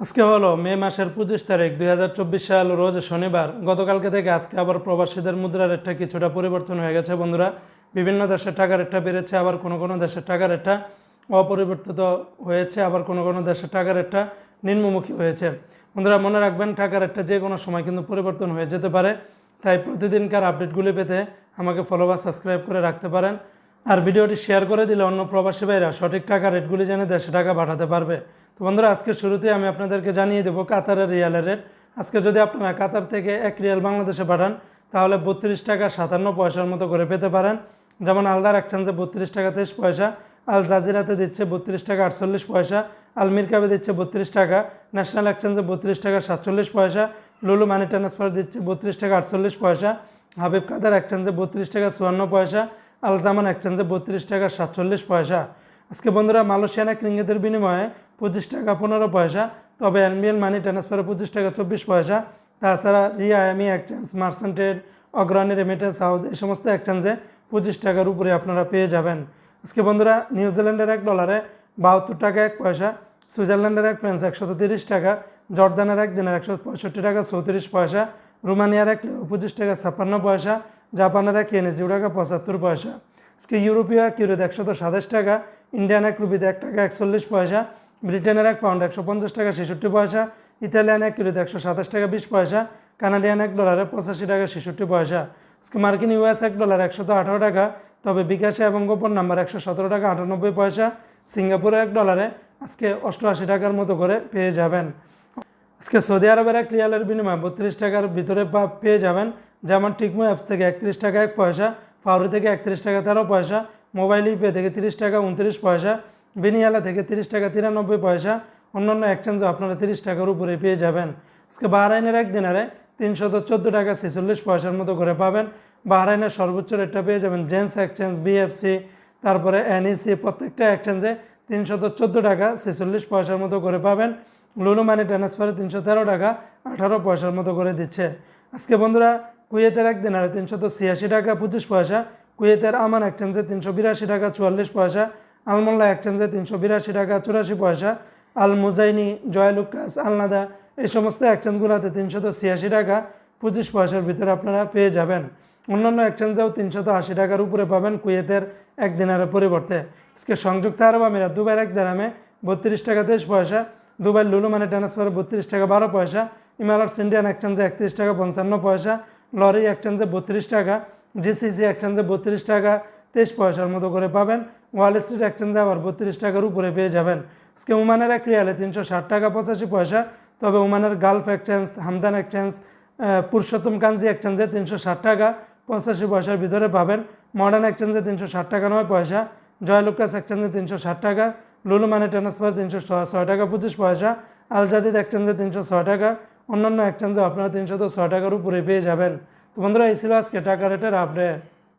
আজকে হলো মে মাসের পঁচিশ তারিখ, দুই হাজার চব্বিশ সাল, রোজ শনিবার। গতকালকে থেকে আজকে আবার প্রবাসীদের মুদ্রা রেটটা কিছুটা পরিবর্তন হয়ে গেছে বন্ধুরা। বিভিন্ন দেশের টাকা রেটটা বেড়েছে, আবার কোনো কোনো দেশের টাকা রেটটা অপরিবর্তিত হয়েছে, আবার কোনো কোনো দেশের টাকা রেটটা নিম্নমুখী হয়েছে। বন্ধুরা, মনে রাখবেন, টাকা রেটটা যে কোনো সময় কিন্তু পরিবর্তন হয়ে যেতে পারে। তাই প্রতিদিনকার আপডেটগুলি পেতে আমাকে ফলো বা সাবস্ক্রাইব করে রাখতে পারেন। আর ভিডিওটি শেয়ার করে দিলে অন্য প্রবাসী ভাইরা সঠিক টাকা রেটগুলি জেনে দেশে টাকা পাঠাতে পারবে। তো বন্ধুরা আজকে শুরুতে আমি আপনাদেরকে জানিয়ে দেবো কাতারের রিয়ালের রেট। আজকে যদি আপনারা কাতার থেকে এক রিয়াল বাংলাদেশে পাঠান, তাহলে বত্রিশ টাকা সাতান্ন পয়সার মতো করে পেতে পারেন। যেমন আলদার এক্সচেঞ্জে বত্রিশ টাকা তেইশ পয়সা, আল জাজিরাতে দিচ্ছে বত্রিশ টাকা আটচল্লিশ পয়সা, আল মিরকাবে দিচ্ছে বত্রিশ টাকা, ন্যাশনাল এক্সচেঞ্জে বত্রিশ টাকা সাতচল্লিশ পয়সা, লুলু মানি ট্রান্সফার দিচ্ছে বত্রিশ টাকা আটচল্লিশ পয়সা, হাবিব কাদার এক্সচেঞ্জে বত্রিশ টাকা চুয়ান্ন পয়সা, আল জামান এক্সচেঞ্জে বত্রিশ টাকা সাতচল্লিশ পয়সা। আজকে বন্ধুরা, মালয়েশিয়ান এক রিঙ্গিতের বিনিময়ে পঁচিশ টাকা, পনেরো পয়সা। তবে এনবিএল মানি ট্রান্সফারে পঁচিশ টাকা, চব্বিশ পয়সা। তাছাড়া রিয়া এমি এক্সচেঞ্জ মার্সেন্টেড অগ্রণী রেমিটেন্স হাউস এই সমস্ত এক্সচেঞ্জে পঁচিশ টাকার উপরে আপনারা পেয়ে যাবেন। আজকে বন্ধুরা নিউজিল্যান্ডের এক ডলারে বাহাত্তর টাকা, এক পয়সা। সুইজারল্যান্ডের এক ফ্রান্স একশত তিরিশ টাকা। জর্দানের এক দিনের একশো পঁয়ষট্টি টাকা, চৌত্রিশ পয়সা। রোমানিয়ার এক পঁচিশ টাকা, ছাপ্পান্ন পয়সা। জাপানের এক এনে জিরো টাকা, পঁচাত্তর পয়সা। আজকে ইউরোপীয় এক ইউরোতে একশত সাতাশ টাকা। ইন্ডিয়ান এক রুপিতে এক টাকা, একচল্লিশ পয়সা। ব্রিটেনের এক পাউন্ড একশো পঞ্চাশ টাকা, ছেষট্টি পয়সা, ইতালিয়ান এক ইউরোতে একশো সাতাশ টাকা, বিশ পয়সা, কানাডিয়ান এক ডলারে পঁচাশি টাকা, ছেষট্টি পয়সা। মার্কিন ইউএস এক ডলার একশত আঠারো টাকা, তবে বিকাশে এবং গোপন নাম্বার একশো সতেরো টাকা, আটানব্বই পয়সা সিঙ্গাপুরের এক ডলারে আজকে অষ্টআশি টাকার মতো করে পেয়ে যাবেন। আজকে সৌদি আরবের এক রিয়ালের বিনিময়ে বত্রিশ টাকার ভিতরে পা- পেয়ে যাবেন। যেমন টিকমো অ্যাপস থেকে একত্রিশ টাকা এক পয়সা, ফাউরি থেকে একত্রিশ টাকা তেরো পয়সা, মোবাইল ইপে থেকে তিরিশ টাকা উনত্রিশ পয়সা বিনিয়ালা থেকে তিরিশ টাকা তিরানব্বই পয়সা, অন্যান্য এক্সচেঞ্জও আপনারা তিরিশ টাকার উপরে পেয়ে যাবেন। আজকে বাহরাইনের এক দিনারে তিনশত চোদ্দ টাকা ছেচল্লিশ পয়সার মতো করে পাবেন। বাহরাইনের সর্বোচ্চ রেটটা পেয়ে যাবেন জেন্স এক্সচেঞ্জ বিএফসি তারপরে এনইসি প্রত্যেকটা এক্সচেঞ্জে তিনশত চোদ্দ টাকা ছেচল্লিশ পয়সার মতো করে পাবেন। লুলু মানি ট্রান্সফারে তিনশো তেরো টাকা আঠারো পয়সার মতো করে দিচ্ছে। আজকে বন্ধুরা, কুয়েতের এক দিনারে তিনশত ছিয়াশি টাকা পঁচিশ পয়সা, কুয়েতের আমান এক্সচেঞ্জে তিনশো বিরাশি টাকা চুয়াল্লিশ পয়সা আলমোল্লা এক্সচেঞ্জে তিনশো বিরাশি টাকা, চুরাশি পয়সা আল মুজাইনি জয়লুকাস আলনাদা, এই সমস্ত এক্সচেঞ্জগুলোতে তিনশত ছিয়াশি টাকা, পঁচিশ পয়সার ভিতরে আপনারা পেয়ে যাবেন। অন্যান্য এক্সচেঞ্জেও তিনশত আশি টাকার উপরে পাবেন কুয়েতের এক দিনারের পরিবর্তে। আজকে সংযুক্ত আরব আমিরাত, দুবাইয়ের এক দামে বত্রিশ টাকা তেইশ পয়সা দুবাই লুলু মানে ট্রান্সফারে বত্রিশ টাকা বারো পয়সা ইমারাটস ইন্ডিয়ান এক্সচেঞ্জে একত্রিশ টাকা পঞ্চান্ন পয়সা, লরি এক্সচেঞ্জে বত্রিশ টাকা, জিসিসি এক্সচেঞ্জে বত্রিশ টাকা তেইশ পয়সার মতো করে পাবেন। ওয়াল স্ট্রিট এক্সচেঞ্জে আবার বত্রিশ টাকার উপরে পেয়ে যাবেন। আজকে ওমানের এক রিয়ালে তিনশো ষাট টাকা পঁচাশি পয়সা, তবে ওমানের Gulf exchange Hamdan exchange Purushottam Kanji এক্সচেঞ্জে তিনশো ষাট টাকা পঁচাশি পয়সার ভিতরে পাবেন। মডার্ন এক্সচেঞ্জে তিনশো ষাট টাকা নয় পয়সা জয়লুকাস এক্সচেঞ্জে তিনশো ষাট টাকা লুলু মানি ট্রান্সফার তিনশো ছয় টাকা পঁচিশ পয়সা আলজাদিদ এক্সচেঞ্জে তিনশো ছয় টাকা, অন্যান্য এক্সচেঞ্জে আপনারা তিনশো তো ছয় টাকার উপরে পেয়ে যাবেন। তো বন্ধুরা, এই ছিল আজকে টাকা রেটের আপডেট